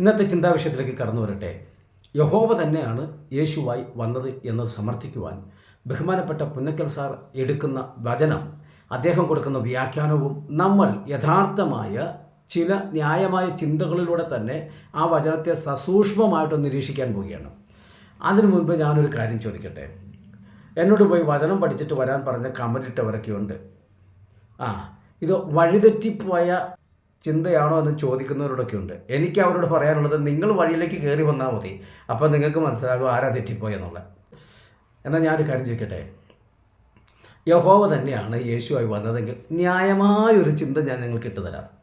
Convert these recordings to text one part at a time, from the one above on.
ഇന്നത്തെ ചിന്താവിഷയത്തിലേക്ക് കടന്നു വരട്ടെ. യഹോവ തന്നെയാണ് യേശുവായി വന്നത് എന്നത് സമർത്ഥിക്കുവാൻ ബഹുമാനപ്പെട്ട പുന്നക്കൽ സാർ എടുക്കുന്ന വചനം അദ്ദേഹം കൊടുക്കുന്ന വ്യാഖ്യാനവും നമ്മൾ യഥാർത്ഥമായ ചില ന്യായമായ ചിന്തകളിലൂടെ തന്നെ ആ വചനത്തെ സസൂക്ഷ്മമായിട്ട് നിരീക്ഷിക്കാൻ പോവുകയാണ്. അതിനു മുൻപ് ഞാനൊരു കാര്യം ചോദിക്കട്ടെ? എന്നോട് പോയി വചനം പഠിച്ചിട്ട് വരാൻ പറഞ്ഞ കമന്റിട്ടവരൊക്കെ ഉണ്ട്. ആ ഇത് വഴിതെറ്റിപ്പോയ ചിന്തയാണോ എന്ന് ചോദിക്കുന്നവരോടൊക്കെ ഉണ്ട്. എനിക്ക് അവരോട് പറയാനുള്ളത് നിങ്ങൾ വഴിയിലേക്ക് കയറി വന്നാൽ മതി. അപ്പോൾ നിങ്ങൾക്ക് മനസ്സിലാകും ആരാ തെറ്റിപ്പോയെന്നുള്ളത് എന്നാൽ ഞാനൊരു കാര്യം ചോദിക്കട്ടെ? യഹോവ തന്നെയാണ് യേശുവായി വന്നതെങ്കിൽ ന്യായമായൊരു ചിന്ത ഞാൻ നിങ്ങൾക്ക് ഇട്ടുതരാം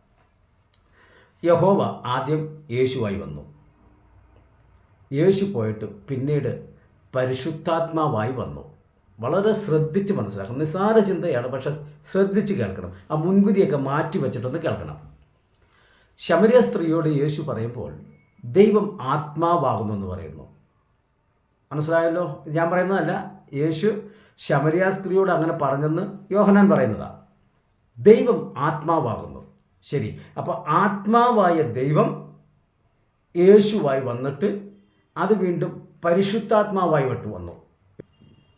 യഹോവ ആദ്യം യേശുവായി വന്നു. യേശു പോയിട്ട് പിന്നീട് പരിശുദ്ധാത്മാവായി വന്നു. വളരെ ശ്രദ്ധിച്ച് മനസ്സിലാക്കണം. നിസ്സാര ചിന്തയാണ് പക്ഷെ ശ്രദ്ധിച്ച് കേൾക്കണം. ആ മുൻവിധിയൊക്കെ മാറ്റി വെച്ചിട്ടൊന്ന് കേൾക്കണം. ശമരിയ സ്ത്രീയോട് യേശു പറയുമ്പോൾ ദൈവം ആത്മാവാകുന്നു എന്ന് പറയുന്നു. മനസ്സിലായല്ലോ? ഞാൻ പറയുന്നതല്ല യേശു ശമരിയ സ്ത്രീയോട് അങ്ങനെ പറഞ്ഞെന്ന് യോഹനാൻ പറയുന്നതാണ് ദൈവം ആത്മാവാകുന്നു. ശരി അപ്പോൾ ആത്മാവായ ദൈവം യേശുവായി വന്നിട്ട് അത് വീണ്ടും പരിശുദ്ധാത്മാവായി വിട്ടു വന്നു.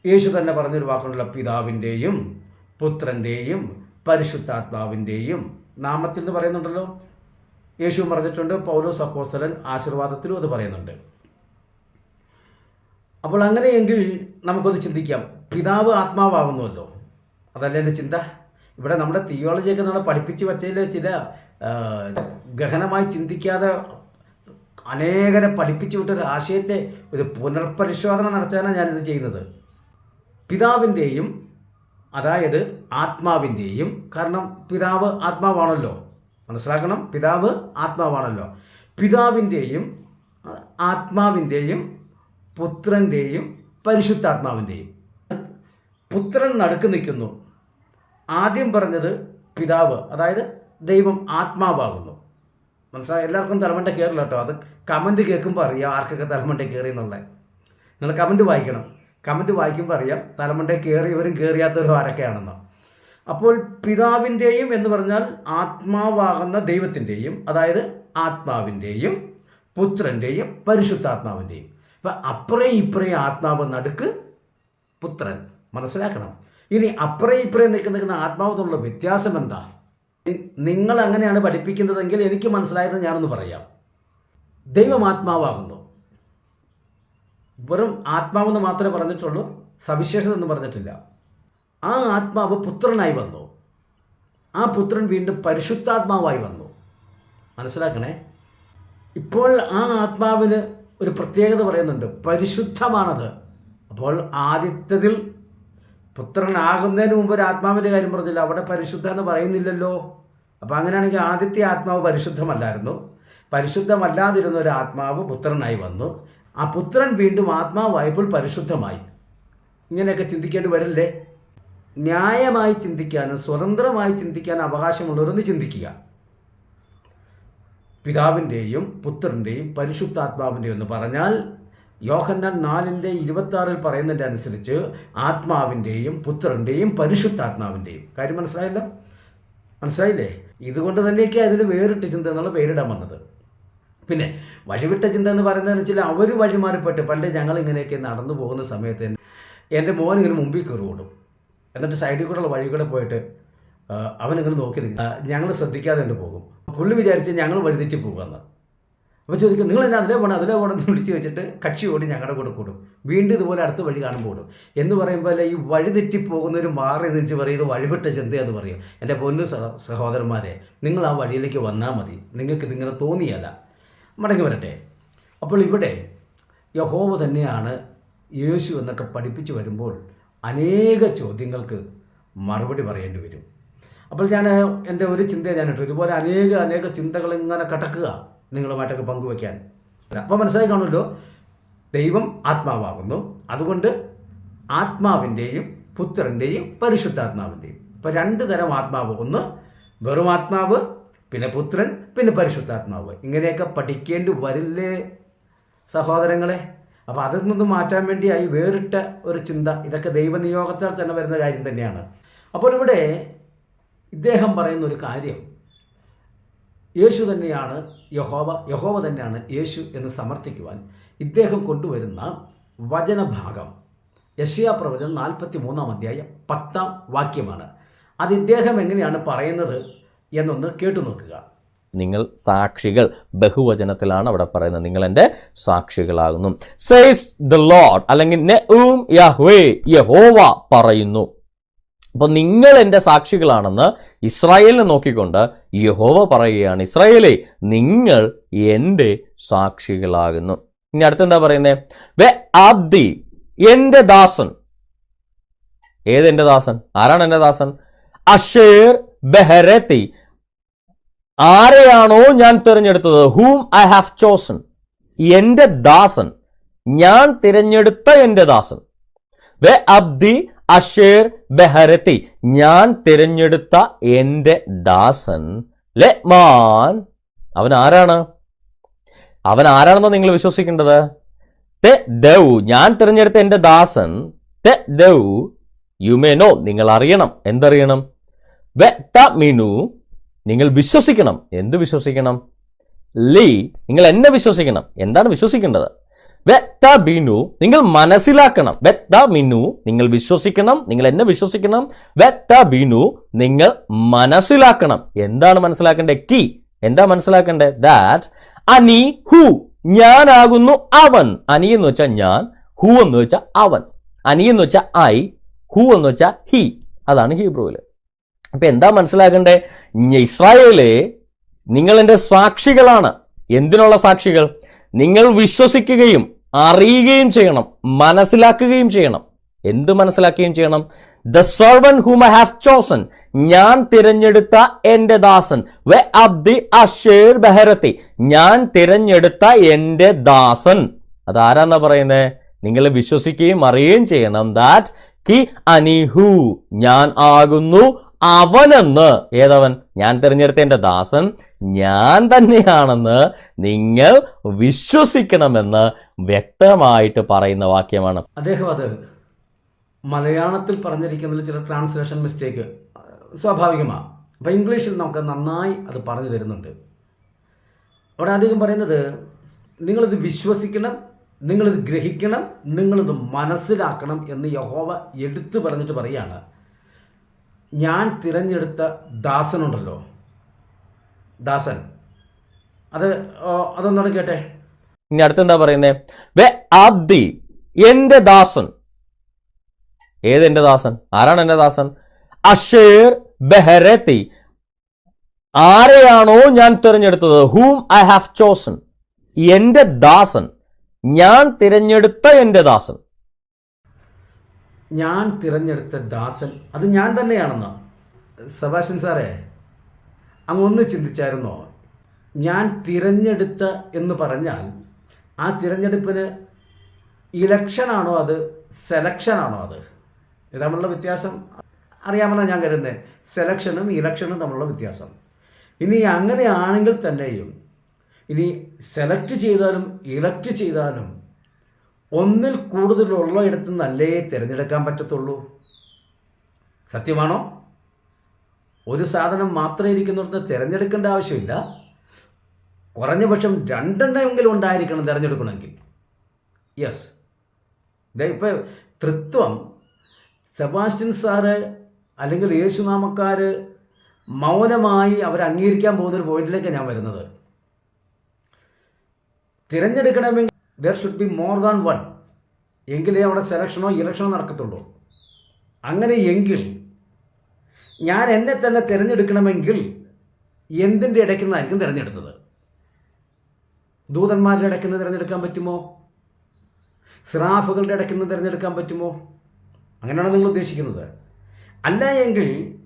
യേശു തന്നെ പറഞ്ഞൊരു വാക്കുണ്ടല്ലോ പിതാവിന്റെയും പുത്രന്റെയും പരിശുദ്ധാത്മാവിന്റെയും നാമത്തിൽ എന്ന് പറയുന്നുണ്ടല്ലോ. യേശു പറഞ്ഞിട്ടുണ്ട് പൗലോസ് അപ്പോസ്തലൻ ആശീർവാദത്തിലും അത് പറയുന്നുണ്ട്. അപ്പോൾ അങ്ങനെയെങ്കിൽ നമുക്കൊന്ന് ചിന്തിക്കാം പിതാവ് ആത്മാവാകുന്നുവല്ലോ. അതല്ലേ എന്റെ ചിന്ത? ഇവിടെ നമ്മുടെ തിയോളജിയൊക്കെ നമ്മളെ പഠിപ്പിച്ച് വച്ചതിൽ ചില ഗഹനമായി ചിന്തിക്കാതെ അനേകരെ പഠിപ്പിച്ചു വിട്ടൊരു ആശയത്തെ ഒരു പുനർപരിശോധന നടത്താനാണ് ഞാനിത് ചെയ്യുന്നത്. പിതാവിന്റെയും അതായത് ആത്മാവിന്റെയും കാരണം പിതാവ് ആത്മാവാണല്ലോ. മനസ്സിലാക്കണം? പിതാവ് ആത്മാവാണല്ലോ. പിതാവിന്റെയും ആത്മാവിന്റെയും പുത്രന്റെയും പരിശുദ്ധാത്മാവിന്റെയും പുത്രൻ നടുക്ക് നിൽക്കുന്നു. ആദ്യം പറഞ്ഞത് പിതാവ് അതായത് ദൈവം ആത്മാവാകുന്നു. മനസ്സിലായി? എല്ലാവർക്കും തലമണ്ട കയറില്ല കേട്ടോ. അത് കമന്റ് കേൾക്കുമ്പോൾ അറിയാം ആർക്കൊക്കെ തലമണ്ട കയറി എന്നുള്ളത്. നിങ്ങൾ കമന്റ് വായിക്കണം. കമന്റ് വായിക്കുമ്പോൾ അറിയാം തലമണ്ട കയറിയവരും കയറിയാത്തവരും ആരൊക്കെയാണെന്ന്. അപ്പോൾ പിതാവിന്റെയും എന്ന് പറഞ്ഞാൽ ആത്മാവാകുന്ന ദൈവത്തിന്റെയും അതായത് ആത്മാവിന്റെയും പുത്രന്റെയും പരിശുദ്ധാത്മാവിന്റെയും. അപ്പം അപ്പുറേ ഇപ്പുറേ ആത്മാവ് നടുക്ക് പുത്രൻ. മനസ്സിലാക്കണം? ഇനി അപ്പുറേ ഇപ്പുറേ നിൽക്കുന്ന നിൽക്കുന്ന ആത്മാവ് തമ്മിലുള്ള വ്യത്യാസം എന്താ? നിങ്ങൾ അങ്ങനെയാണ് പഠിപ്പിക്കുന്നതെങ്കിൽ എനിക്ക് മനസ്സിലായത് ഞാനൊന്ന് പറയാം. ദൈവം ആത്മാവാകുന്നു. വെറും ആത്മാവെന്ന് മാത്രമേ പറഞ്ഞിട്ടുള്ളൂ സവിശേഷത എന്ന് പറഞ്ഞിട്ടില്ല. ആ ആത്മാവ് പുത്രനായി വന്നു. ആ പുത്രൻ വീണ്ടും പരിശുദ്ധാത്മാവായി വന്നു. മനസ്സിലാക്കണേ? ഇപ്പോൾ ആ ആത്മാവിന് ഒരു പ്രത്യേകത പറയുന്നുണ്ട്. പരിശുദ്ധമാണത്. അപ്പോൾ ആദ്യത്തതിൽ പുത്രനാകുന്നതിന് മുമ്പ് ഒരു ആത്മാവിന്റെ കാര്യം പറഞ്ഞില്ല. അവിടെ പരിശുദ്ധ എന്ന് പറയുന്നില്ലല്ലോ. അപ്പോൾ അങ്ങനെയാണെങ്കിൽ ആദ്യത്തെ ആത്മാവ് പരിശുദ്ധമല്ലായിരുന്നു. പരിശുദ്ധമല്ലാതിരുന്ന ഒരു ആത്മാവ് പുത്രനായി വന്നു. ആ പുത്രൻ വീണ്ടും ആത്മാവായപ്പോൾ പരിശുദ്ധമായി. ഇങ്ങനെയൊക്കെ ചിന്തിക്കേണ്ടി വരില്ലേ? ന്യായമായി ചിന്തിക്കാനും സ്വതന്ത്രമായി ചിന്തിക്കാൻ അവകാശമുള്ളവരൊന്ന് ചിന്തിക്കുക. പിതാവിന്റെയും പുത്രന്റെയും പരിശുദ്ധാത്മാവിന്റെയും എന്ന് പറഞ്ഞാൽ യോഹന്നാൻ നാലിന്റെ ഇരുപത്താറിൽ പറയുന്നതിന്റെ അനുസരിച്ച് ആത്മാവിന്റെയും പുത്രന്റെയും പരിശുദ്ധാത്മാവിന്റെയും കാര്യം മനസ്സിലായല്ലോ? മനസ്സിലായില്ലേ? ഇതുകൊണ്ട് തന്നെയൊക്കെ അതിന് വേറിട്ട ചിന്ത എന്നുള്ള പേരിടാൻ വന്നത്. പിന്നെ വഴിവിട്ട ചിന്ത എന്ന് പറയുന്നതെന്ന് വെച്ചാൽ അവർ വഴിമാറിപ്പെട്ട് പണ്ട് ഞങ്ങൾ ഇങ്ങനെയൊക്കെ നടന്നു പോകുന്ന സമയത്ത് എന്റെ മോൻ ഇങ്ങനെ മുമ്പിൽ കയറി ഓടും. എന്നിട്ട് സൈഡിൽ കൂടെയുള്ള വഴി കൂടെ പോയിട്ട് അവനിങ്ങനെ നോക്കി നിൽക്കും. ഞങ്ങൾ ശ്രദ്ധിക്കാതെ കണ്ട് പോകും. പുള്ളി വിചാരിച്ച് ഞങ്ങൾ വഴിതെറ്റി പോകുമെന്ന്. അപ്പോൾ ചോദിക്കും നിങ്ങൾ എന്നെ അതിലേ പോകണം അതിലേ പോകണം എന്ന് വിളിച്ച് വെച്ചിട്ട് കക്ഷി ഓടി ഞങ്ങളുടെ കൂടെ കൂടും. വീണ്ടും ഇതുപോലെ അടുത്ത വഴി കാണുമ്പോൾ ഓടും. എന്ന് പറയുമ്പോൾ ഈ വഴി തെറ്റി പോകുന്നവർ മാറി നിച്ച് പറയും ഇത് വഴിപെട്ട ചിന്തയെന്ന് പറയും. എന്റെ പൊന്നു സഹ സഹോദരന്മാരെ നിങ്ങൾ ആ വഴിയിലേക്ക് വന്നാൽ മതി. നിങ്ങൾക്ക് ഇതിങ്ങനെ തോന്നിയല്ല. മടങ്ങി വരട്ടെ. അപ്പോൾ ഇവിടെ യഹോവ തന്നെയാണ് യേശു എന്നൊക്കെ പഠിപ്പിച്ച് വരുമ്പോൾ അനേക ചോദ്യങ്ങൾക്ക് മറുപടി പറയേണ്ടി വരും. അപ്പോൾ ഞാൻ എന്റെ ഒരു ചിന്ത ഞാൻ ഇട്ടു. ഇതുപോലെ അനേക അനേക ചിന്തകൾ ഇങ്ങനെ കടക്കുക നിങ്ങളുമായിട്ടൊക്കെ പങ്കുവയ്ക്കാൻ. അപ്പോൾ മനസ്സിലായി കാണുമല്ലോ? ദൈവം ആത്മാവാകുന്നു. അതുകൊണ്ട് ആത്മാവിന്റെയും പുത്രന്റെയും പരിശുദ്ധാത്മാവിന്റെയും. ഇപ്പോൾ രണ്ട് തരം ആത്മാവ്. ഒന്ന് വെറും ആത്മാവ് പിന്നെ പുത്രൻ പിന്നെ പരിശുദ്ധാത്മാവ്. ഇങ്ങനെയൊക്കെ പഠിക്കേണ്ടി വരില്ലേ സഹോദരങ്ങളെ? അപ്പോൾ അതിൽ നിന്ന് മാറ്റാൻ വേണ്ടിയായി വേറിട്ട ഒരു ചിന്ത ഇതൊക്കെ ദൈവനിയോഗത്താൽ തന്നെ വരുന്ന കാര്യം തന്നെയാണ്. അപ്പോൾ ഇവിടെ ഇദ്ദേഹം പറയുന്ന ഒരു കാര്യം യേശു തന്നെയാണ് യഹോവ യഹോവ തന്നെയാണ് യേശു എന്ന് സമർത്ഥിക്കുവാൻ ഇദ്ദേഹം കൊണ്ടുവരുന്ന വചനഭാഗം. യശയാ പ്രവചനം നാൽപ്പത്തി മൂന്നാം അധ്യായം പത്താം വാക്യമാണ്. അത് ഇദ്ദേഹം എങ്ങനെയാണ് പറയുന്നത് എന്നൊന്ന് കേട്ടു നോക്കുക. നിങ്ങൾ സാക്ഷികൾ ബഹുവചനത്തിലാണ് അവിടെ പറയുന്നത്. നിങ്ങൾ എന്റെ സാക്ഷികളാകുന്നു. സേസ് ദ ലോഡ് അല്ലെങ്കിൽ നെഉം യഹ്വേ പറയുന്നു. അപ്പോൾ നിങ്ങൾ എന്റെ സാക്ഷികളാണെന്ന് ഇസ്രായേലിനെ നോക്കിക്കൊണ്ട് യഹോവ പറയുകയാണ്. ഇസ്രായേലേ നിങ്ങൾ എന്റെ സാക്ഷികളാകുന്നു. ഇനി അടുത്തെന്താ പറയുന്നത് വെ ആബ്ദി എന്റെ ദാസൻ. ഏതെന്റെ ദാസൻ? ആരാണ് എന്റെ ദാസൻ? അഷേർ ബെഹരത്തി ആരെയാണോ ഞാൻ തിരഞ്ഞെടുത്തത്? ഹൂം ഐ ഹാവ് ചോസൺ എന്റെ ദാസൻ. ഞാൻ തിരഞ്ഞെടുത്ത എന്റെ ദാസൻ. വെ അബ്ദി അഷേർ ബെഹരത്തി. ഞാൻ തിരഞ്ഞെടുത്ത എന്റെ ദാസൻ. ലെ മാൻ. അവൻ ആരാണ്? അവൻ ആരാണെന്ന് നിങ്ങൾ വിശ്വസിക്കേണ്ടത്? തെ ദൗ. ഞാൻ തിരഞ്ഞെടുത്ത എന്റെ ദാസൻ. തെ ദൗ. നോ നിങ്ങൾ അറിയണം. എന്തറിയണം? വെ ത മിനു. നിങ്ങൾ വിശ്വസിക്കണം. എന്ത് വിശ്വസിക്കണം? ലീ നിങ്ങൾ എന്നെ വിശ്വസിക്കണം. എന്താണ് വിശ്വസിക്കേണ്ടത്? വെത്ത ബിനു നിങ്ങൾ മനസ്സിലാക്കണം. വെത്ത മിനു നിങ്ങൾ വിശ്വസിക്കണം. നിങ്ങൾ എന്നെ വിശ്വസിക്കണം. വെത്ത ബിനു നിങ്ങൾ മനസ്സിലാക്കണം. എന്താണ് മനസ്സിലാക്കേണ്ടത് കി. എന്താ മനസ്സിലാക്കേണ്ടത് ദാറ്റ് അനി ഹു ഞാനാകുന്നു അവൻ. അനി എന്ന് വെച്ചാൽ ഞാൻ ഹു എന്ന് വെച്ചാൽ അവൻ. അനി എന്ന് വെച്ചാൽ ഐ ഹു എന്ന് വെച്ചാൽ ഹി. അതാണ് ഹീബ്രുവിൽ. അപ്പൊ എന്താ മനസ്സിലാക്കണ്ടേ ഇസ്രായേലെ നിങ്ങൾ എന്റെ സാക്ഷികളാണ്. എന്തിനുള്ള സാക്ഷികൾ? നിങ്ങൾ വിശ്വസിക്കുകയും അറിയുകയും ചെയ്യണം മനസ്സിലാക്കുകയും ചെയ്യണം. എന്ത് മനസ്സിലാക്കുകയും ചെയ്യണം? The servant whom I have chosen ഞാൻ തിരഞ്ഞെടുത്ത എന്റെ ദാസൻ. വെ അബ്ദി അഷേർ ബഹരത്തി ഞാൻ തിരഞ്ഞെടുത്ത എന്റെ ദാസൻ. അതാരാന്നാ പറയുന്നത് നിങ്ങൾ വിശ്വസിക്കുകയും അറിയുകയും ചെയ്യണം. ദാറ്റ് കി അനിഹു ഞാൻ ആകുന്നു അവനെന്ന്. ഏതവൻ? ഞാൻ തിരഞ്ഞെടുത്ത എന്റെ ദാസൻ. ഞാൻ തന്നെയാണെന്ന് നിങ്ങൾ വിശ്വസിക്കണമെന്ന് വ്യക്തമായിട്ട് പറയുന്ന വാക്യമാണ്. അദ്ദേഹം അത് മലയാളത്തിൽ പറഞ്ഞിരിക്കുന്നതിൽ ചില ട്രാൻസ്ലേഷൻ മിസ്റ്റേക്ക് സ്വാഭാവികമാണ് അപ്പം ഇംഗ്ലീഷിൽ നമുക്ക് നന്നായി അത് പറഞ്ഞു തരുന്നുണ്ട്. അവിടെ അദ്ദേഹം പറയുന്നത് നിങ്ങളിത് വിശ്വസിക്കണം നിങ്ങളിത് ഗ്രഹിക്കണം നിങ്ങളിത് മനസ്സിലാക്കണം എന്ന് യഹോവ എടുത്തു പറഞ്ഞിട്ട് പറയാണ് ഞാൻ തിരഞ്ഞെടുത്ത ദാസനുണ്ടല്ലോ. ദാസൻ. അത് അതൊന്നാണ് കേട്ടെ? ഇനി അടുത്തെന്താ പറയുന്നത് വെ ആബ്ദി എന്റെ ദാസൻ. ഏത് എന്റെ ദാസൻ? ആരാണ് എന്റെ ദാസൻ? അഷേർ ബെഹരത്തി. ആരെയാണോ ഞാൻ തിരഞ്ഞെടുത്തത്? ഹൂം ഐ ഹാവ് ചോസൺ എന്റെ ദാസൻ. ഞാൻ തിരഞ്ഞെടുത്ത എന്റെ ദാസൻ. ഞാൻ തിരഞ്ഞെടുത്ത ദാസൻ അത് ഞാൻ തന്നെയാണെന്ന്? സബാഷൻ സാറേ അങ്ങ് ഒന്ന് ചിന്തിച്ചായിരുന്നോ? ഞാൻ തിരഞ്ഞെടുത്ത എന്ന് പറഞ്ഞാൽ ആ തിരഞ്ഞെടുപ്പിന് ഇലക്ഷനാണോ അത് സെലക്ഷനാണോ അത്? തമ്മിലുള്ള വ്യത്യാസം. അറിയാമെന്നാണ് ഞാൻ കരുതുന്നത് സെലക്ഷനും ഇലക്ഷനും തമ്മിലുള്ള വ്യത്യാസം. ഇനി അങ്ങനെയാണെങ്കിൽ തന്നെയും ഇനി സെലക്ട് ചെയ്താലും ഇലക്ട് ചെയ്താലും ഒന്നിൽ കൂടുതലുള്ള ഇടത്തു നല്ലേ തിരഞ്ഞെടുക്കാൻ പറ്റത്തുള്ളൂ. സത്യമാണോ? ഒരു സാധനം മാത്രം ഇരിക്കുന്നിടത്ത് തിരഞ്ഞെടുക്കേണ്ട ആവശ്യമില്ല. കുറഞ്ഞ പക്ഷം രണ്ടെണ്ണമെങ്കിലും ഉണ്ടായിരിക്കണം തിരഞ്ഞെടുക്കണമെങ്കിൽ. യെസ് ഇപ്പോൾ തൃത്വം. സെബാസ്റ്റ്യൻ സാറ് അല്ലെങ്കിൽ യേശുനാമക്കാർ മൗനമായി അവർ അംഗീകരിക്കാൻ പോകുന്നൊരു പോയിന്റിലേക്ക് ഞാൻ വരുന്നത്. തിരഞ്ഞെടുക്കണമെങ്കിൽ there should be more than one എങ്കിലേ അവിടെ സെലക്ഷനോ ഇലക്ഷനോ നടക്കത്തുള്ളൂ. അങ്ങനെ എങ്കിൽ ഞാൻ എന്നെ തന്നെ തിരഞ്ഞെടുക്കണമെങ്കിൽ എന്തിന്റെ ഇടയ്ക്ക് നിന്നായിരിക്കും തിരഞ്ഞെടുത്തത്? ദൂതന്മാരുടെ ഇടയ്ക്ക് നിന്ന് തിരഞ്ഞെടുക്കാൻ പറ്റുമോ? സിറാഫുകളുടെ ഇടയ്ക്ക് നിന്ന് തിരഞ്ഞെടുക്കാൻ പറ്റുമോ? അങ്ങനെയാണ് നിങ്ങൾ ഉദ്ദേശിക്കുന്നത്. അല്ല എങ്കിൽ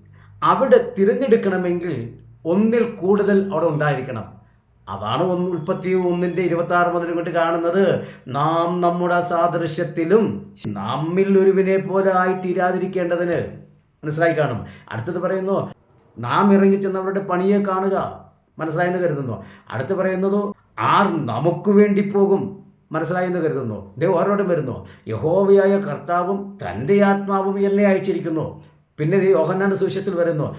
അവിടെ തിരഞ്ഞെടുക്കണമെങ്കിൽ ഒന്നിൽ കൂടുതൽ അവിടെ ഉണ്ടായിരിക്കണം. അതാണ് ഒന്ന് ഉൽപ്പത്തി ഒന്നിന്റെ ഇരുപത്തി ആറ് മുതൽ ഇങ്ങോട്ട് കാണുന്നത്. നാം നമ്മുടെ സാദൃശ്യത്തിലും നമ്മിൽ ഒരുവിനെ പോലെ ആയി തീരാതിരിക്കേണ്ടതിന് മനസ്സിലായി കാണും. അടുത്തത് പറയുന്നു നാം ഇറങ്ങി ചെന്നവരുടെ പണിയെ കാണുക. മനസ്സിലായെന്ന് കരുതുന്നു. അടുത്ത് പറയുന്നത് ആർ നമുക്ക് വേണ്ടി പോകും. മനസ്സിലായെന്ന് കരുതുന്നു. ദൈവം വരുന്നു. യഹോവയായ കർത്താവും തന്റെ ആത്മാവും എന്നെ അയച്ചിരിക്കുന്നു. പിന്നെ ഇത് യോഹന്നാന്റെ സുവിശേഷത്തിൽ വരുന്നു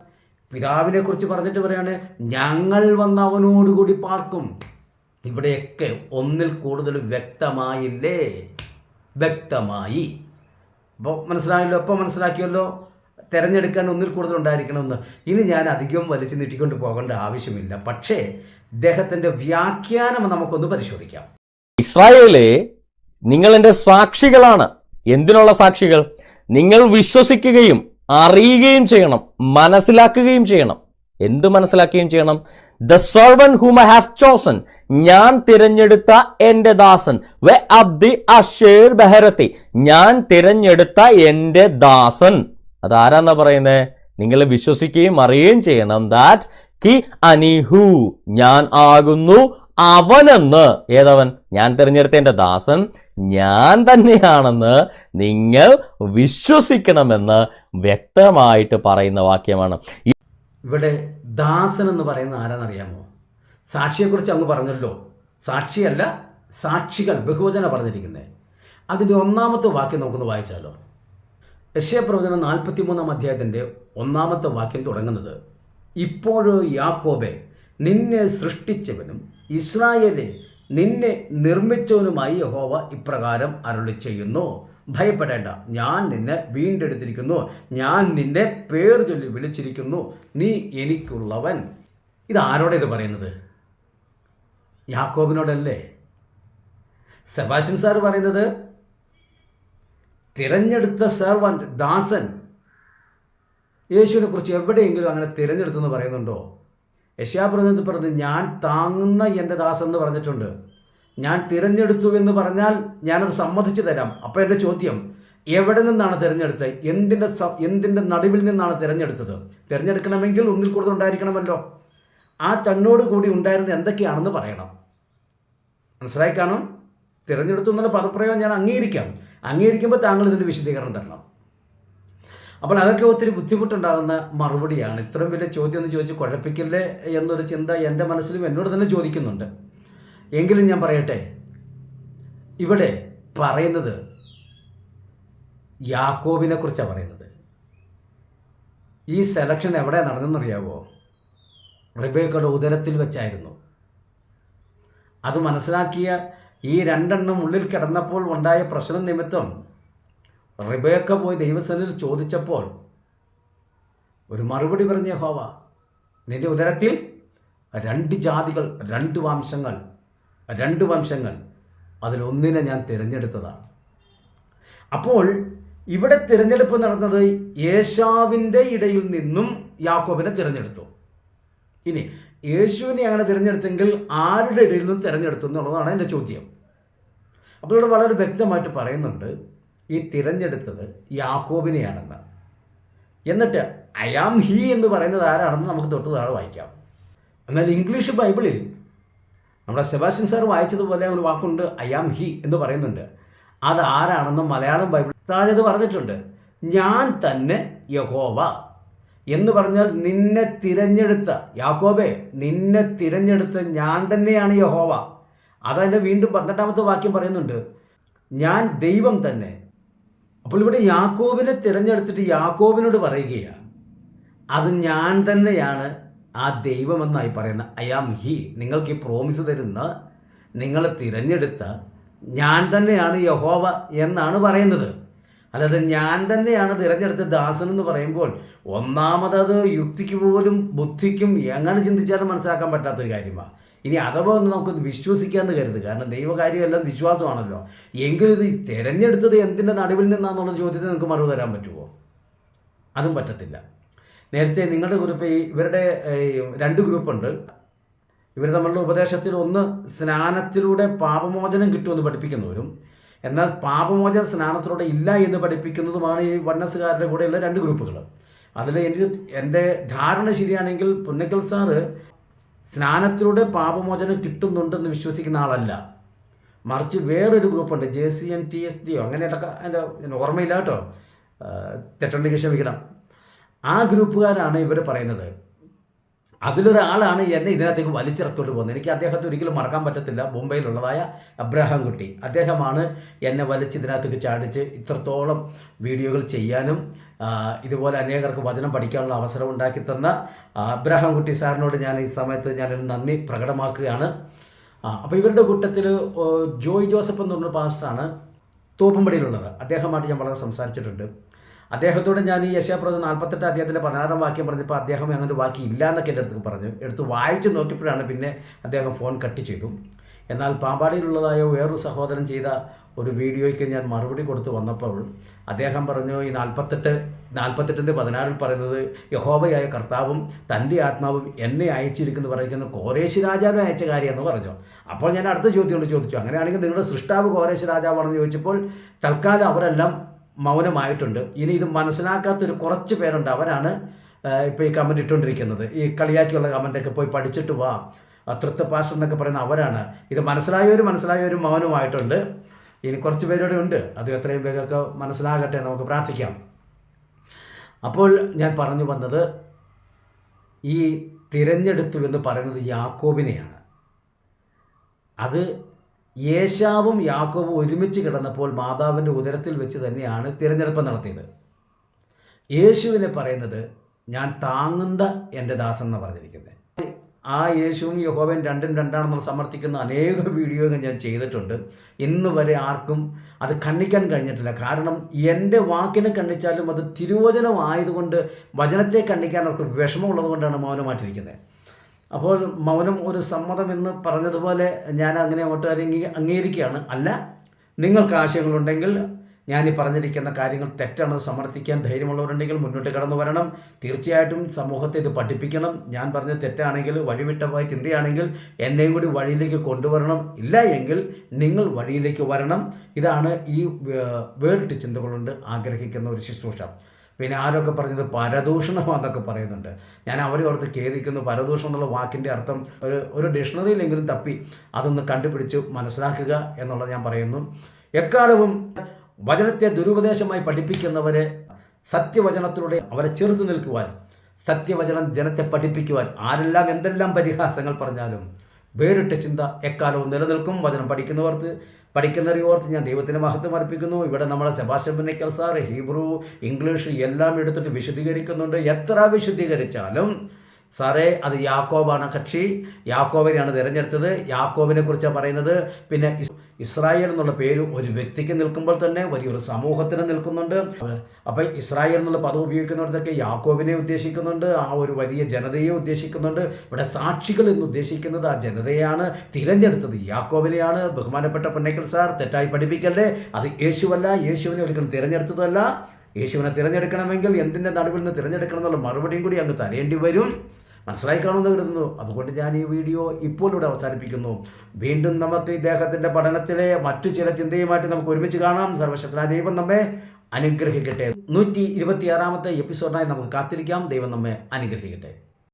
പിതാവിനെ കുറിച്ച് പറഞ്ഞിട്ട് പറയാണ് ഞങ്ങൾ വന്ന് അവനോടുകൂടി പാർക്കും. ഇവിടെയൊക്കെ ഒന്നിൽ കൂടുതൽ വ്യക്തമായില്ലേ? വ്യക്തമായി. അപ്പോൾ മനസ്സിലായല്ലോ അപ്പോൾ മനസ്സിലാക്കിയല്ലോ. തിരഞ്ഞെടുക്കാൻ ഒന്നിൽ കൂടുതൽ ഉണ്ടായിരിക്കണമെന്ന്. ഇനി ഞാൻ അധികം വലിച്ചു നീട്ടിക്കൊണ്ട് പോകേണ്ട ആവശ്യമില്ല. പക്ഷേ ഇദ്ദേഹത്തിന്റെ വ്യാഖ്യാനം നമുക്കൊന്ന് പരിശോധിക്കാം. ഇസ്രായേലെ നിങ്ങൾ എന്റെ സാക്ഷികളാണ്. എന്തിനുള്ള സാക്ഷികൾ? നിങ്ങൾ വിശ്വസിക്കുകയും അറിയുകയും ചെയ്യണം മനസ്സിലാക്കുകയും ചെയ്യണം. എന്ത് മനസ്സിലാക്കുകയും ചെയ്യണം? The servant whom I have chosen ഞാൻ തിരഞ്ഞെടുത്ത എന്റെ ദാസൻ. വെ അബ്ദി അഷേർ ബഹരത്തി ഞാൻ തിരഞ്ഞെടുത്ത എന്റെ ദാസൻ. അതാരാന്നാ പറയുന്നത് നിങ്ങൾ വിശ്വസിക്കുകയും അറിയുകയും ചെയ്യണം ദാറ്റ് കി അനിഹു ഞാൻ ആകുന്നു അവനെന്ന്. ഏതവൻ? ഞാൻ തിരഞ്ഞെടുത്ത എന്റെ ദാസൻ. ഞാൻ തന്നെയാണെന്ന് നിങ്ങൾ വിശ്വസിക്കണമെന്ന് വ്യക്തമായിട്ട് പറയുന്ന വാക്യമാണ്. ഇവിടെ ദാസൻ എന്ന് പറയുന്ന ആരാന്നറിയാമോ? സാക്ഷിയെക്കുറിച്ച് അങ്ങ് പറഞ്ഞല്ലോ. സാക്ഷിയല്ല സാക്ഷികൾ ബഹുവചന പറഞ്ഞിരിക്കുന്നത് അതിന്റെ ഒന്നാമത്തെ വാക്യം നമുക്കൊന്ന് വായിച്ചാലോ? യശയപ്രവചനം നാൽപ്പത്തി മൂന്നാം അധ്യായത്തിന്റെ ഒന്നാമത്തെ വാക്യം തുടങ്ങുന്നത് ഇപ്പോഴോ യാക്കോബെ നിന്നെ സൃഷ്ടിച്ചവനും ഇസ്രായേലെ നിന്നെ നിർമ്മിച്ചവനുമായി യഹോവ ഇപ്രകാരം അരുളി ചെയ്യുന്നു ഭയപ്പെടേണ്ട. ഞാൻ നിന്നെ വീണ്ടെടുത്തിരിക്കുന്നു. ഞാൻ നിന്നെ പേർ ചൊല്ലി വിളിച്ചിരിക്കുന്നു. നീ എനിക്കുള്ളവൻ. ഇത് ഇത് പറയുന്നത്? യാക്കോബിനോടല്ലേ? സെബാഷൻ സാർ പറയുന്നത് തിരഞ്ഞെടുത്ത സെർവന്റ് ദാസൻ. യേശുവിനെ കുറിച്ച് എവിടെയെങ്കിലും അങ്ങനെ തിരഞ്ഞെടുത്തെന്ന് പറയുന്നുണ്ടോ? യശാപ്രതിനിധി പറഞ്ഞത് ഞാൻ താങ്ങുന്ന എന്റെ ദാസൻ എന്ന് പറഞ്ഞിട്ടുണ്ട്. ഞാൻ തിരഞ്ഞെടുത്തു എന്ന് പറഞ്ഞാൽ ഞാനത് സമ്മതിച്ചു തരാം. അപ്പോൾ എന്റെ ചോദ്യം എവിടെ നിന്നാണ് തിരഞ്ഞെടുത്തത്? എന്തിന്റെ എന്തിന്റെ നടുവിൽ നിന്നാണ് തിരഞ്ഞെടുത്തത്? തിരഞ്ഞെടുക്കണമെങ്കിൽ ഒന്നിൽ കൂടുതൽ ഉണ്ടായിരിക്കണമല്ലോ. ആ തന്നോട് കൂടി ഉണ്ടായിരുന്ന എന്തൊക്കെയാണെന്ന് പറയണം. മനസ്സിലായി കാണും? തിരഞ്ഞെടുത്തു എന്നുള്ള പദപ്രയോഗം ഞാൻ അംഗീകരിക്കാം. അംഗീകരിക്കുമ്പോൾ താങ്കൾ ഇതിന്റെ വിശദീകരണം തരണം. അപ്പോൾ അതൊക്കെ ഒത്തിരി ബുദ്ധിമുട്ടുണ്ടാകുന്ന മറുപടിയാണ്. ഇത്രയും വലിയ ചോദ്യം എന്ന് ചോദിച്ച് കുഴപ്പിക്കില്ലേ എന്നൊരു ചിന്ത എന്റെ മനസ്സിലും എന്നോട് തന്നെ ചോദിക്കുന്നുണ്ട്. എങ്കിലും ഞാൻ പറയട്ടെ? ഇവിടെ പറയുന്നത് യാക്കോബിനെ കുറിച്ചാണ് പറയുന്നത്. ഈ സെലക്ഷൻ എവിടെ നടന്നെന്നറിയാവോ? റിബേക്കയുടെ ഉദരത്തിൽ വെച്ചായിരുന്നു. അത് മനസ്സിലാക്കിയ ഈ രണ്ടെണ്ണം ഉള്ളിൽ കിടന്നപ്പോൾ ഉണ്ടായ പ്രശ്നം നിമിത്തം റിബേക്ക പോയി ദൈവസനിൽ ചോദിച്ചപ്പോൾ ഒരു മറുപടി പറഞ്ഞ ഹോവ നിന്റെ ഉദരത്തിൽ രണ്ട് ജാതികൾ രണ്ട് വംശങ്ങൾ രണ്ട് വംശങ്ങൾ അതിലൊന്നിനെ ഞാൻ തിരഞ്ഞെടുത്തതാണ്. അപ്പോൾ ഇവിടെ തിരഞ്ഞെടുപ്പ് നടന്നത് യേശാവിന്റെ ഇടയിൽ നിന്നും യാക്കോബിനെ തിരഞ്ഞെടുത്തു. ഇനി യേശുവിനെ അങ്ങനെ തിരഞ്ഞെടുത്തെങ്കിൽ ആരുടെ ഇടയിൽ നിന്നും തിരഞ്ഞെടുത്തു എന്നുള്ളതാണ് എന്റെ ചോദ്യം. അപ്പോൾ ഇവിടെ വളരെ വ്യക്തമായിട്ട് പറയുന്നുണ്ട് ഈ തിരഞ്ഞെടുത്തത് യാക്കോബിനെയാണെന്ന്. എന്നിട്ട് ഐ ആം ഹി എന്ന് പറയുന്നത് ആരാണെന്ന് നമുക്ക് തൊട്ട് താഴെ വായിക്കാം. എന്നാൽ ഇംഗ്ലീഷ് ബൈബിളിൽ നമ്മുടെ സെബാസ്റ്റ്യൻ സാർ വായിച്ചതുപോലെ ഒരു വാക്കുണ്ട് ഐ ആം ഹി എന്ന് പറയുന്നുണ്ട്. അത് ആരാണെന്ന് മലയാളം ബൈബിൾ താഴെ പറഞ്ഞിട്ടുണ്ട്. ഞാൻ തന്നെ യഹോവ എന്ന് പറഞ്ഞാൽ നിന്നെ തിരഞ്ഞെടുത്ത യാക്കോബെ നിന്നെ തിരഞ്ഞെടുത്ത ഞാൻ തന്നെയാണ് യഹോവ അതതിന്റെ വീണ്ടും പന്ത്രണ്ടാമത്തെ വാക്യം പറയുന്നുണ്ട്. ഞാൻ ദൈവം തന്നെ അപ്പോൾ ഇവിടെ യാക്കോബിനെ തിരഞ്ഞെടുത്തിട്ട് യാക്കോബിനോട് പറയുകയാണ് അത് ഞാൻ തന്നെയാണ് ആ ദൈവമെന്നായി പറയുന്ന ഐ ആം ഹി നിങ്ങൾക്ക് ഈ പ്രോമിസ് തരുന്ന നിങ്ങളെ തിരഞ്ഞെടുത്ത ഞാൻ തന്നെയാണ് യഹോവ എന്നാണ് പറയുന്നത്. അല്ലാതെ ഞാൻ തന്നെയാണ് തിരഞ്ഞെടുത്ത ദാസൻ എന്ന് പറയുമ്പോൾ ഒന്നാമതത് യുക്തിക്ക് പോലും ബുദ്ധിക്കും എങ്ങനെ ചിന്തിച്ചാലും മനസ്സിലാക്കാൻ പറ്റാത്തൊരു കാര്യമാണ് ഇനി അഥവാ ഒന്ന് നമുക്ക് വിശ്വസിക്കാമെന്ന് കരുത്. കാരണം ദൈവകാര്യമെല്ലാം വിശ്വാസമാണല്ലോ. എങ്കിലും ഇത് തിരഞ്ഞെടുത്തത് എന്തിന്റെ നടുവിൽ നിന്നാന്നുള്ള ചോദ്യത്തിന് നിങ്ങൾക്ക് മറുപടി തരാൻ പറ്റുമോ അതും പറ്റത്തില്ല. നേരത്തെ നിങ്ങളുടെ ഗ്രൂപ്പ് ഇവരുടെ രണ്ട് ഗ്രൂപ്പുണ്ട് ഇവർ തമ്മിലുള്ള ഉപദേശത്തിൽ ഒന്ന് സ്നാനത്തിലൂടെ പാപമോചനം കിട്ടുമെന്ന് പഠിപ്പിക്കുന്നവരും എന്നാൽ പാപമോചന സ്നാനത്തിലൂടെ ഇല്ല എന്ന് പഠിപ്പിക്കുന്നതുമാണ് ഈ വണ്ണസുകാരുടെ കൂടെയുള്ള രണ്ട് ഗ്രൂപ്പുകൾ അതിൽ എനിക്ക് എന്റെ ധാരണ ശരിയാണെങ്കിൽ പുന്നക്കൽ സാറ് സ്നാനത്തിലൂടെ പാപമോചനം കിട്ടുന്നുണ്ടെന്ന് വിശ്വസിക്കുന്ന ആളല്ല. മറിച്ച് വേറൊരു ഗ്രൂപ്പുണ്ട് J C N T S deo അങ്ങനെയൊക്കെ എന്റെ ഓർമ്മയില്ല കേട്ടോ. തെറ്റുണ്ടെങ്കിൽ ക്ഷമിക്കണം ആ ഗ്രൂപ്പുകാരാണ് ഇവർ പറയുന്നത്. അതിലൊരാളാണ് എന്നെ ഇതിനകത്തേക്ക് വലിച്ചിറക്കൊണ്ട് പോകുന്നത്. എനിക്ക് അദ്ദേഹത്തെ ഒരിക്കലും മറക്കാൻ പറ്റത്തില്ല. മുംബൈയിലുള്ളതായ അബ്രഹാം കുട്ടി. അദ്ദേഹമാണ് എന്നെ വലിച്ച് ഇതിനകത്തേക്ക് ചാടിച്ച് ഇത്രത്തോളം വീഡിയോകൾ ചെയ്യാനും ഇതുപോലെ അനേകർക്ക് വചനം പഠിക്കാനുള്ള അവസരം ഉണ്ടാക്കി തന്ന അബ്രഹാം കുട്ടി സാറിനോട് ഞാൻ ഈ സമയത്ത് ഞാനൊരു നന്ദി പ്രകടമാക്കുകയാണ്. അപ്പോൾ ഇവരുടെ കൂട്ടത്തിൽ ജോയ് ജോസഫ് എന്ന് പറഞ്ഞ പാസ്റ്ററാണ് തോപ്പുംപടിയിലുള്ളത്. അദ്ദേഹമായിട്ട് ഞാൻ വളരെ സംസാരിച്ചിട്ടുണ്ട്. അദ്ദേഹത്തോട് ഞാൻ ഈ യശാപ്രദ നാൽപ്പത്തെട്ട് അദ്ദേഹത്തിന്റെ പതിനാറാം വാക്യം പറഞ്ഞപ്പോൾ അദ്ദേഹം അങ്ങനെ വാക്യം ഇല്ല എന്നൊക്കെ എന്റെ അടുത്ത് പറഞ്ഞു. എടുത്ത് വായിച്ച് നോക്കിയപ്പോഴാണ് പിന്നെ അദ്ദേഹം ഫോൺ കട്ട് ചെയ്തു. എന്നാൽ പാമ്പാടിയിലുള്ളതായ വേറൊരു സഹോദരൻ ചെയ്ത ഒരു വീഡിയോയ്ക്ക് ഞാൻ മറുപടി കൊടുത്തു വന്നപ്പോൾ അദ്ദേഹം പറഞ്ഞു ഈ നാൽപ്പത്തെട്ട് നാൽപ്പത്തെട്ടിന്റെ പതിനാറിൽ പറയുന്നത് യഹോബയായ കർത്താവും തന്റെ ആത്മാവും എന്നെ അയച്ചിരിക്കുന്നു പറയുന്ന കോരേശ് രാജാവിനെ അയച്ച കാര്യമെന്ന് പറഞ്ഞു. അപ്പോൾ ഞാൻ അടുത്ത ചോദ്യം കൊണ്ട് ചോദിച്ചു അങ്ങനെയാണെങ്കിൽ നിങ്ങളുടെ സൃഷ്ടാവ് കോരേശ് രാജാവാണെന്ന് ചോദിച്ചപ്പോൾ തൽക്കാലം അവരെല്ലാം മൗനമായിട്ടുണ്ട്. ഇനി ഇത് മനസ്സിലാക്കാത്തൊരു കുറച്ച് പേരുണ്ട്. അവരാണ് ഇപ്പോൾ ഈ കമന്റ് ഇട്ടുകൊണ്ടിരിക്കുന്നത് ഈ കളിയാക്കിയുള്ള കമന്റൊക്കെ പോയി പഠിച്ചിട്ട് വാ. തൃത്വ പാഷ എന്നൊക്കെ പറയുന്ന അവരാണ്. ഇത് മനസ്സിലായവർ മനസ്സിലായവരും മൗനമായിട്ടുണ്ട്. ഇനി കുറച്ച് പേരുടെ ഉണ്ട്. അത് എത്രയും പേരൊക്കെ മനസ്സിലാകട്ടെ നമുക്ക് പ്രാർത്ഥിക്കാം. അപ്പോൾ ഞാൻ പറഞ്ഞു വന്നത് ഈ തിരഞ്ഞെടുത്തു എന്ന് പറയുന്നത് യാക്കോബിനെയാണ്. അത് യേശാവും യാക്കോവും ഒരുമിച്ച് കിടന്നപ്പോൾ മാതാവിന്റെ ഉദരത്തിൽ വെച്ച് തന്നെയാണ് തിരഞ്ഞെടുപ്പ് നടത്തിയത്. യേശുവിനെ പറയുന്നത് ഞാൻ താങ്ങുന്ന എന്റെ ദാസൻ എന്ന് പറഞ്ഞിരിക്കുന്നത് ആ യേശുവും യഹോവൻ രണ്ടും രണ്ടാണെന്ന് സമർത്ഥിക്കുന്ന അനേക വീഡിയോകൾ ഞാൻ ചെയ്തിട്ടുണ്ട്. ഇന്ന് വരെ ആർക്കും അത് കണ്ണിക്കാൻ കഴിഞ്ഞിട്ടില്ല. കാരണം എന്റെ വാക്കിനെ കണ്ണിച്ചാലും അത് തിരുവചനമായതുകൊണ്ട് വചനത്തെ കണ്ണിക്കാൻ അവർക്ക് വിഷമമുള്ളത് കൊണ്ടാണ് മൗനമായിട്ടിരിക്കുന്നത് അപ്പോൾ മൗനം ഒരു സമ്മതം എന്ന് പറഞ്ഞതുപോലെ ഞാൻ അങ്ങനെ അല്ലെങ്കിൽ അംഗീകരിക്കുകയാണ്. അല്ല നിങ്ങൾക്ക് ആശയങ്ങളുണ്ടെങ്കിൽ ഞാൻ ഈ പറഞ്ഞിരിക്കുന്ന കാര്യങ്ങൾ തെറ്റാണെന്ന് സമർത്ഥിക്കാൻ ധൈര്യമുള്ളവരുണ്ടെങ്കിൽ മുന്നോട്ട് കടന്നു വരണം. തീർച്ചയായിട്ടും സമൂഹത്തെ ഇത് പഠിപ്പിക്കണം. ഞാൻ പറഞ്ഞ തെറ്റാണെങ്കിൽ വഴിവിട്ടമായ ചിന്തയാണെങ്കിൽ എന്നെയും കൂടി വഴിയിലേക്ക് കൊണ്ടുവരണം. ഇല്ല എങ്കിൽ നിങ്ങൾ വഴിയിലേക്ക് വരണം. ഇതാണ് ഈ വേറിട്ട് ചിന്തകളുണ്ട് ആഗ്രഹിക്കുന്ന ഒരു ശുശ്രൂഷ. പിന്നെ ആരൊക്കെ പറഞ്ഞത് പരദൂഷണമാണെന്നൊക്കെ പറയുന്നുണ്ട്. ഞാൻ അവരെ ഓർത്ത് ഖേദിക്കുന്നു. പരദൂഷണം എന്നുള്ള വാക്കിന്റെ അർത്ഥം ഒരു ഒരു ഡിക്ഷണറിയിലെങ്കിലും തപ്പി അതൊന്ന് കണ്ടുപിടിച്ച് മനസ്സിലാക്കുക എന്നുള്ളത് ഞാൻ പറയുന്നു. എക്കാലവും വചനത്തെ ദുരുപദേശമായി പഠിപ്പിക്കുന്നവരെ സത്യവചനത്തിലൂടെ അവരെ ചെറുത്തു നിൽക്കുവാൻ സത്യവചനം ജനത്തെ പഠിപ്പിക്കുവാൻ ആരെല്ലാം എന്തെല്ലാം പരിഹാസങ്ങൾ പറഞ്ഞാലും വേറിട്ട ചിന്ത എക്കാലവും നിലനിൽക്കും. വചനം പഠിക്കുന്നവർക്ക് ഓർത്ത് ഞാൻ ദൈവത്തിന് മഹത്വം അർപ്പിക്കുന്നു. ഇവിടെ നമ്മളെ Sebastian Punnakkal sir Hebrew English എല്ലാം എടുത്തിട്ട് വിശദീകരിക്കുന്നുണ്ട്. എത്ര വിശദീകരിച്ചാലും സാറേ അത് യാക്കോബാണ് കക്ഷി. യാക്കോബിനെയാണ് തിരഞ്ഞെടുത്തത്. യാക്കോബിനെ കുറിച്ചാണ് പറയുന്നത്. പിന്നെ ഇസ്രായേൽ എന്നുള്ള പേര് ഒരു വ്യക്തിക്ക് നിൽക്കുമ്പോൾ തന്നെ വലിയൊരു സമൂഹത്തിന് നിൽക്കുന്നുണ്ട്. അപ്പം ഇസ്രായേൽ എന്നുള്ള പദം ഉപയോഗിക്കുന്നിടത്തൊക്കെ യാക്കോബിനെ ഉദ്ദേശിക്കുന്നുണ്ട് ആ ഒരു വലിയ ജനതയെ ഉദ്ദേശിക്കുന്നുണ്ട്. ഇവിടെ സാക്ഷികൾ എന്ന് ഉദ്ദേശിക്കുന്നത് ആ ജനതയാണ്. തിരഞ്ഞെടുത്തത് യാക്കോബിനെയാണ്. ബഹുമാനപ്പെട്ട പൊന്നേക്കൽ സാർ തെറ്റായി പഠിപ്പിക്കല്ലേ? അത് യേശുവല്ല. യേശുവിനെ ഒരിക്കലും തിരഞ്ഞെടുത്തതല്ല. യേശുവിനെ തിരഞ്ഞെടുക്കണമെങ്കിൽ എന്തിന്റെ നടുവിൽ നിന്ന് തിരഞ്ഞെടുക്കണം എന്നുള്ള മറുപടിയും കൂടി അങ്ങ് തരേണ്ടി വരും. മനസ്സിലായി കാണുമെന്ന് കരുതുന്നു. അതുകൊണ്ട് ഞാൻ ഈ വീഡിയോ ഇപ്പോൾ ഇവിടെ അവസാനിപ്പിക്കുന്നു. വീണ്ടും നമുക്ക് ഇദ്ദേഹത്തിന്റെ പഠനത്തിലെ മറ്റു ചില ചിന്തയുമായിട്ട് നമുക്ക് ഒരുമിച്ച് കാണാം. സർവശക്തനായ ദൈവം നമ്മെ അനുഗ്രഹിക്കട്ടെ. നൂറ്റി ഇരുപത്തിയാറാമത്തെ എപ്പിസോഡിനായി നമുക്ക് കാത്തിരിക്കാം. ദൈവം നമ്മെ അനുഗ്രഹിക്കട്ടെ.